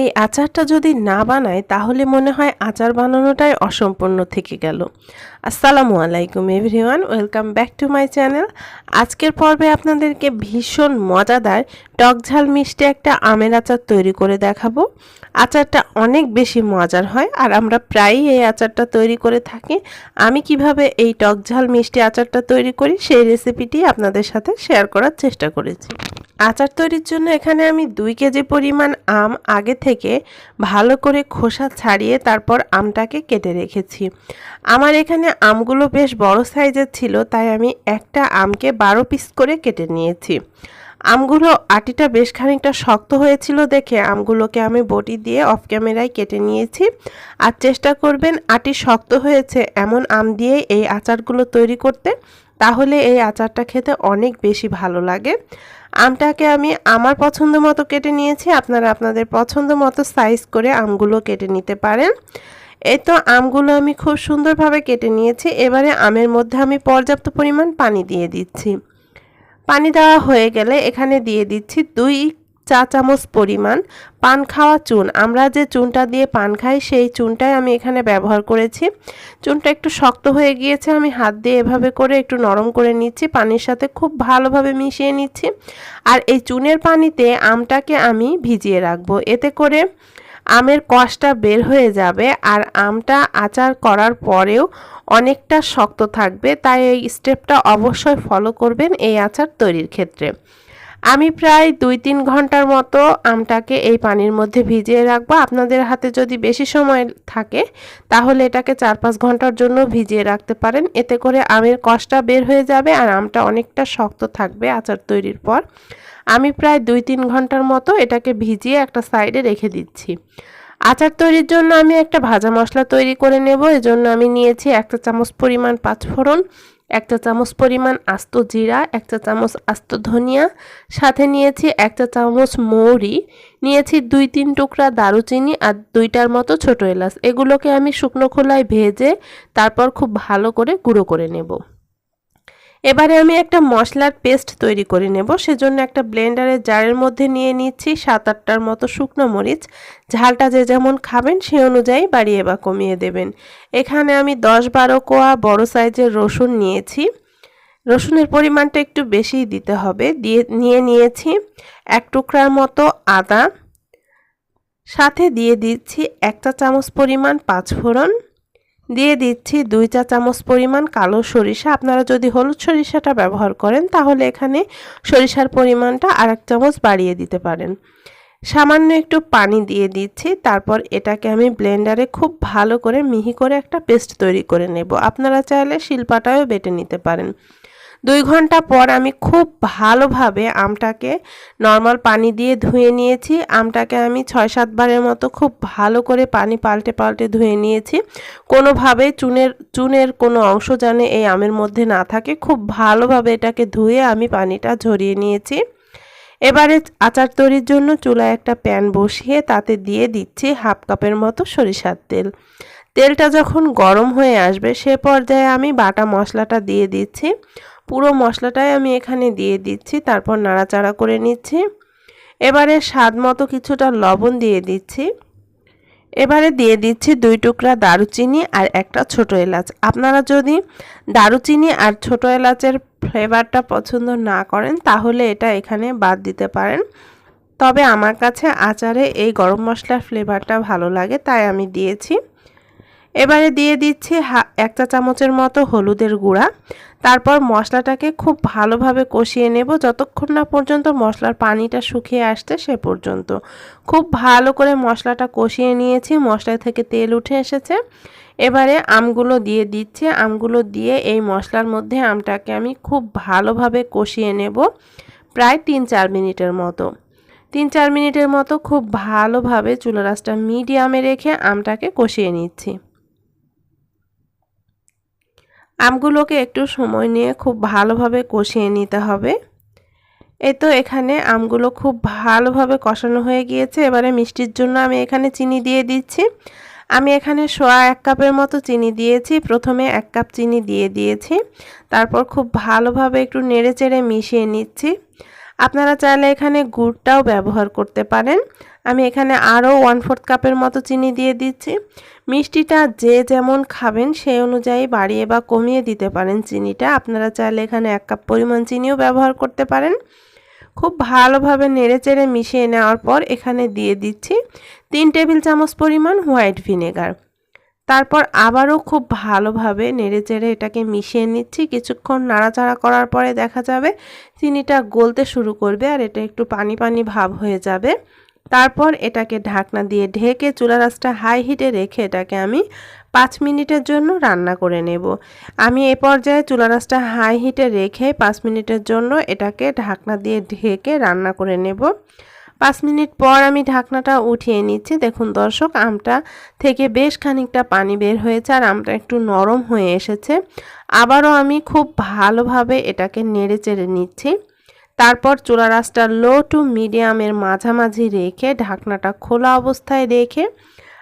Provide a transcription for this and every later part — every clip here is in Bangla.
এই আচারটা যদি না বানাই তাহলে মনে হয় আচার বানানোটাই অসম্পূর্ণ থেকে গেল। আসসালামু আলাইকুম everyone, welcome back to my channel. আজকের পর্বে আপনাদেরকে ভীষণ মজাদার টক ঝাল মিষ্টি একটা আমের আচার তৈরি করে দেখাবো। আচারটা অনেক বেশি মজার হয় আর আমরা প্রায়ই এই আচারটা তৈরি করে থাকি। আমি কীভাবে এই টক ঝাল মিষ্টি আচারটা তৈরি করি, সেই রেসিপিটি আপনাদের সাথে শেয়ার করার চেষ্টা করেছি। আচার তৈরির জন্য এখানে আমি দুই কেজি পরিমাণ আম আগে থেকে ভালো করে খোসা ছাড়িয়ে তারপর আমটাকে কেটে রেখেছি। আমার এখানে আমগুলো বেশ বড় সাইজের ছিল, তাই আমি একটা আমকে বারো পিস করে কেটে নিয়েছি। আমগুলো আটিটা বেশ খানিকটা শক্ত হয়েছিল দেখে আমগুলোকে আমি বটি দিয়ে অফ ক্যামেরায় কেটে নিয়েছি। আর চেষ্টা করবেন আটি শক্ত হয়েছে এমন আম দিয়ে এই আচারগুলো তৈরি করতে, তাহলে এই আচারটা খেতে অনেক বেশি ভালো লাগে। আমটাকে আমি আমার পছন্দ মতো কেটে নিয়েছি। আপনারা আপনাদের পছন্দ মতো সাইজ করে আমগুলো কেটে নিতে পারেন। এই তো আমগুলো আমি খুব সুন্দরভাবে কেটে নিয়েছি। এবারে আমের মধ্যে আমি পর্যাপ্ত পরিমাণ পানি দিয়ে দিচ্ছি। পানি দেওয়া হয়ে গেলে এখানে দিয়ে দিচ্ছি দুই চা চামচ পরিমাণ, পান খাওয়া চুন। আমরা যে চুনটা দিয়ে পান খাই, সেই চুনটাই আমি এখানে ব্যবহার করেছি। চুনটা একটু শক্ত হয়ে গিয়েছে, আমি হাত দিয়ে এভাবে করে একটু নরম করে নিচ্ছি, পানির সাথে খুব ভালোভাবে মিশিয়ে নিচ্ছি। আর এই চুনের পানিতে আমটাকে আমি ভিজিয়ে রাখব। এতে করে আমের কষটা বের হয়ে যাবে আর আমটা আচার করার পরেও অনেকটা শক্ত থাকবে। তাই এই স্টেপটা অবশ্যই ফলো করবেন এই আচার তৈরির ক্ষেত্রে। আমি প্রায় দুই তিন ঘণ্টার মতো আমটাকে এই পানির মধ্যে ভিজিয়ে রাখব। আপনাদের হাতে যদি বেশি সময় থাকে, তাহলে এটাকে চার পাঁচ ঘণ্টার জন্য ভিজিয়ে রাখতে পারেন। এতে করে আমের কষটা বের হয়ে যাবে আর আমটা অনেকটা শক্ত থাকবে আচার তৈরির পর। আমি প্রায় দুই তিন ঘণ্টার মতো এটাকে ভিজিয়ে একটা সাইডে রেখে দিচ্ছি। আচার তৈরির জন্য আমি একটা ভাজা মশলা তৈরি করে নেব। এজন্য আমি নিয়েছি একটা চামচ পরিমাণ পাঁচফোড়ন। একটা চামচ পরিমাণ আস্ত জিরা, একটা চামচ আস্ত ধনিয়া, সাথে নিয়েছি একটা চামচ মৌরি, নিয়েছি দুই তিন টুকরা দারুচিনি আর দুইটার মতো ছোটো এলাচ। এগুলোকে আমি শুকনো খোলায় ভেজে তারপর খুব ভালো করে গুঁড়ো করে নেব। এবারে আমি একটা মশলার পেস্ট তৈরি করে নেব। সেজন্য একটা ব্লেন্ডারের জারের মধ্যে নিয়ে নিচ্ছি সাত আটটার মতো শুকনো মরিচ। ঝালটা যে যেমন খাবেন, সে অনুযায়ী বাড়িয়ে বা কমিয়ে দেবেন। এখানে আমি দশ বারো কোয়া বড় সাইজের রসুন নিয়েছি। রসুনের পরিমাণটা একটু বেশিই দিতে হবে। দিয়ে, নিয়ে নিয়েছি এক টুকরার মতো আদা। সাথে দিয়ে দিচ্ছি একটা চামচ পরিমাণ পাঁচফোড়ন। দিয়ে দিচ্ছি দুই চা চামচ পরিমাণ কালো সরিষা। আপনারা যদি হলুদ সরিষাটা ব্যবহার করেন, তাহলে এখানে সরিষার পরিমাণটা আর এক চামচ বাড়িয়ে দিতে পারেন। সামান্য একটু পানি দিয়ে দিচ্ছি, তারপর এটাকে আমি ব্লেন্ডারে খুব ভালো করে মিহি করে একটা পেস্ট তৈরি করে নেব। আপনারা চাইলে শিলপাটাও বেটে নিতে পারেন। দুই ঘণ্টা পর আমি খুব ভালোভাবে আমটাকে নর্মাল পানি দিয়ে ধুয়ে নিয়েছি। আমটাকে আমি ছয় সাতবারের মতো খুব ভালো করে পানি পাল্টে পাল্টে ধুয়ে নিয়েছি। কোনোভাবে চুনের চুনের কোনো অংশ জানে এই আমের মধ্যে না থাকে। খুব ভালোভাবে এটাকে ধুয়ে আমি পানিটা ঝরিয়ে নিয়েছি। এবারে আচার তৈরির জন্য চুলায় একটা প্যান বসিয়ে তাতে দিয়ে দিচ্ছি হাফ কাপের মতো সরিষার তেল। তেলটা যখন গরম হয়ে আসবে সে পর্যায়ে আমি বাটা মশলাটা দিয়ে দিচ্ছি। পুরো মশলাটাই আমি এখানে দিয়ে দিচ্ছি, তারপর নাড়াচাড়া করে নিচ্ছি। এবারে স্বাদ মতো কিছুটা লবণ দিয়ে দিচ্ছি। এবারে দিয়ে দিচ্ছি দুই টুকরা দারুচিনি আর একটা ছোট এলাচ। আপনারা যদি দারুচিনি আর ছোট এলাচের ফ্লেভারটা পছন্দ না করেন, তাহলে এটা এখানে বাদ দিতে পারেন। তবে আমার কাছে আচারে এই গরম মশলার ফ্লেভারটা ভালো লাগে, তাই আমি দিয়েছি। এবারে দিয়ে দিচ্ছি এক চা চামচের মতো হলুদের গুঁড়া। তারপর মশলাটাকে খুব ভালোভাবে কষিয়ে নেব। যতক্ষণ না পর্যন্ত মশলার পানিটা শুকিয়ে আসতে সে পর্যন্ত। খুব ভালো করে মশলাটা কষিয়ে নিয়েছি। মশলা থেকে তেল উঠে এসেছে। এবারে আমগুলো দিয়ে দিচ্ছি। আমগুলো দিয়ে এই মশলার মধ্যে আমটাকে আমি খুব ভালোভাবে কষিয়ে নেব। প্রায় তিন চার মিনিটের মতো। তিন চার মিনিটের মতো খুব ভালোভাবে চুলা রাসটা মিডিয়ামে রেখে আমটাকে কষিয়ে নিচ্ছি। আমগুলোকে একটু সময় নিয়ে খুব ভালোভাবে কষিয়ে নিতে হবে। এই তো এখানে আমগুলো খুব ভালোভাবে কষানো হয়ে গিয়েছে। এবারে মিষ্টির জন্য আমি এখানে চিনি দিয়ে দিচ্ছি। আমি এখানে সোয়া এক কাপের মতো চিনি দিয়েছি। প্রথমে এক কাপ চিনি দিয়ে দিয়েছি। তারপর খুব ভালোভাবে একটু নেড়ে চেড়ে মিশিয়ে নিচ্ছি। আপনারা চাইলে এখানে গুড়টাও ব্যবহার করতে পারেন। আমি এখানে আরও ওয়ান ফোর্থ কাপের মতো চিনি দিয়ে দিচ্ছি। মিষ্টিটা যে যেমন খাবেন, সেই অনুযায়ী বাড়িয়ে বা কমিয়ে দিতে পারেন চিনিটা। আপনারা চাইলে এখানে এক কাপ পরিমাণ চিনিও ব্যবহার করতে পারেন। খুব ভালোভাবে নেড়েচেড়ে মিশিয়ে নেওয়ার পর এখানে দিয়ে দিচ্ছি তিন টেবিল চামচ পরিমাণ হোয়াইট ভিনেগার। তারপর আবারও খুব ভালোভাবে নেড়েচেড়ে এটাকে মিশিয়ে নিচ্ছি। কিছুক্ষণ নাড়াচাড়া করার পরে দেখা যাবে চিনিটা গলতে শুরু করবে আর এটা একটু পানি পানি ভাব হয়ে যাবে। তারপর এটাকে ঢাকনা দিয়ে ঢেকে চুলা রাসটা হাই হিটে রেখে এটাকে আমি পাঁচ মিনিটের জন্য রান্না করে নেব। আমি এ পর্যায়ে চুলা রাসটা হাই হিটে রেখে পাঁচ মিনিটের জন্য এটাকে ঢাকনা দিয়ে ঢেকে রান্না করে নেব। পাঁচ মিনিট পর আমি ঢাকনাটা উঠিয়ে নিচ্ছি। দেখুন দর্শক, আমটা থেকে বেশ খানিকটা পানি বের হয়েছে আর আমটা একটু নরম হয়ে এসেছে। আবারও আমি খুব ভালোভাবে এটাকে নেড়ে চেড়ে নিচ্ছি। তারপর চুলা রাসটা লো টু মিডিয়ামের মাঝামাঝি রেখে ঢাকনাটা খোলা অবস্থায় রেখে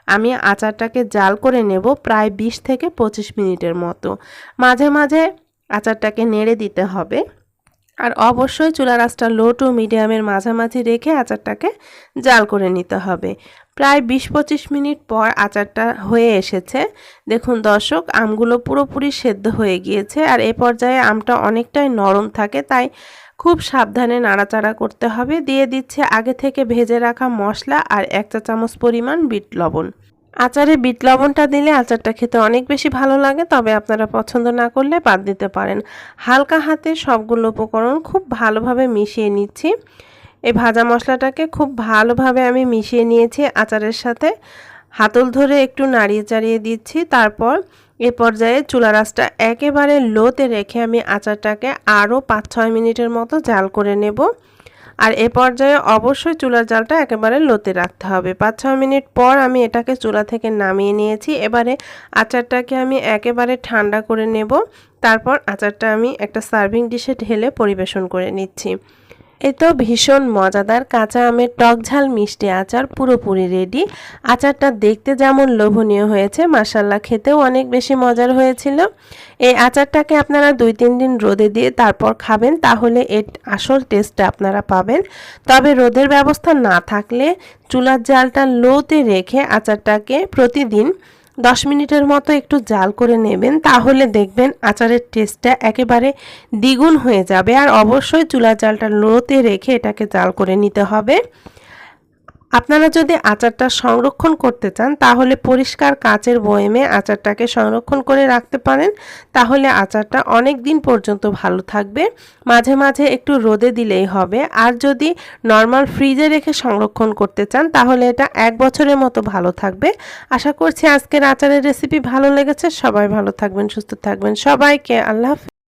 আমি আচারটাকে জাল করে নেব প্রায় বিশ থেকে পঁচিশ মিনিটের মতো। মাঝে মাঝে আচারটাকে নেড়ে দিতে হবে। আর অবশ্যই চুলা রাসটা লো টু মিডিয়ামের মাঝামাঝি রেখে আচারটাকে জাল করে নিতে হবে। প্রায় বিশ পঁচিশ মিনিট পর আচারটা হয়ে এসেছে। দেখুন দর্শক, আমগুলো পুরোপুরি সেদ্ধ হয়ে গিয়েছে আর এ পর্যায়ে আমটা অনেকটাই নরম থাকে, তাই খুব সাবধানে নাড়াচাড়া করতে হবে। দিয়ে দিচ্ছে আগে থেকে ভেজে রাখা মশলা আর এক চা চামচ পরিমাণ বিট লবণ। আচারে বিট লবণটা দিলে আচারটা খেতে অনেক বেশি ভালো লাগে, তবে আপনারা পছন্দ না করলে বাদ দিতে পারেন। হালকা হাতে সবগুলো উপকরণ খুব ভালোভাবে মিশিয়ে নিচ্ছি। এই ভাজা মশলাটাকে খুব ভালোভাবে আমি মিশিয়ে নিয়েছি আচারের সাথে। হাতল ধরে একটু নাড়িয়ে চাড়িয়ে দিচ্ছি, তারপর এ পর্যায়ে চুলা রাসটা একেবারে লোতে রেখে আমি আচারটাকে আরও পাঁচ ছয় মিনিটের মতো জাল করে নেব। আর এ পর্যায়ে অবশ্যই চুলার জালটা একেবারে লোতে রাখতে হবে। পাঁচ ছয় মিনিট পর আমি এটাকে চুলা থেকে নামিয়ে নিয়েছি। এবারে আচারটাকে আমি একেবারে ঠান্ডা করে নেব। তারপর আচারটা আমি একটা সার্ভিং ডিশে ঢেলে পরিবেশন করে নিচ্ছি। এ তো ভীষণ মজাদার। কাঁচা আমের টক ঝাল, মিষ্টি আচার, পুরোপুরি রেডি আচারটা দেখতে যেমন লোভনীয় হয়েছে মাসাল্লা খেতেও অনেক বেশি মজার হয়েছিল। এই আচারটাকে আপনারা দুই, তিন দিন রোদে দিয়ে তারপর খাবেন, তাহলে এর আসল টেস্টটা আপনারা পাবেন। তবে রোদের ব্যবস্থা না থাকলে চুলার জালটা লোতে রেখে আচারটাকে প্রতিদিন দশ মিনিটের মতো একটু জাল করে নেবেন, তাহলে দেখবেন আচারের টেস্টটা একেবারে দ্বিগুণ হয়ে যাবে। আর অবশ্যই চুলা জালটা লোতে রেখে এটাকে জাল করে নিতে হবে। আপনারা যদি আচারটা সংরক্ষণ করতে চান, তাহলে পরিষ্কার কাচের বয়েমে আচারটাকে সংরক্ষণ করে রাখতে পারেন। তাহলে আচারটা অনেক দিন পর্যন্ত ভালো থাকবে। মাঝে মাঝে একটু রোদে দিলেই হবে। আর যদি নর্মাল ফ্রিজে রেখে সংরক্ষণ করতে চান, তাহলে এটা এক বছরের মতো ভালো থাকবে। আশা করছি আজকের আচারের রেসিপি ভালো লেগেছে। সবাই ভালো থাকবেন, সুস্থ থাকবেন। সবাইকে আল্লাহ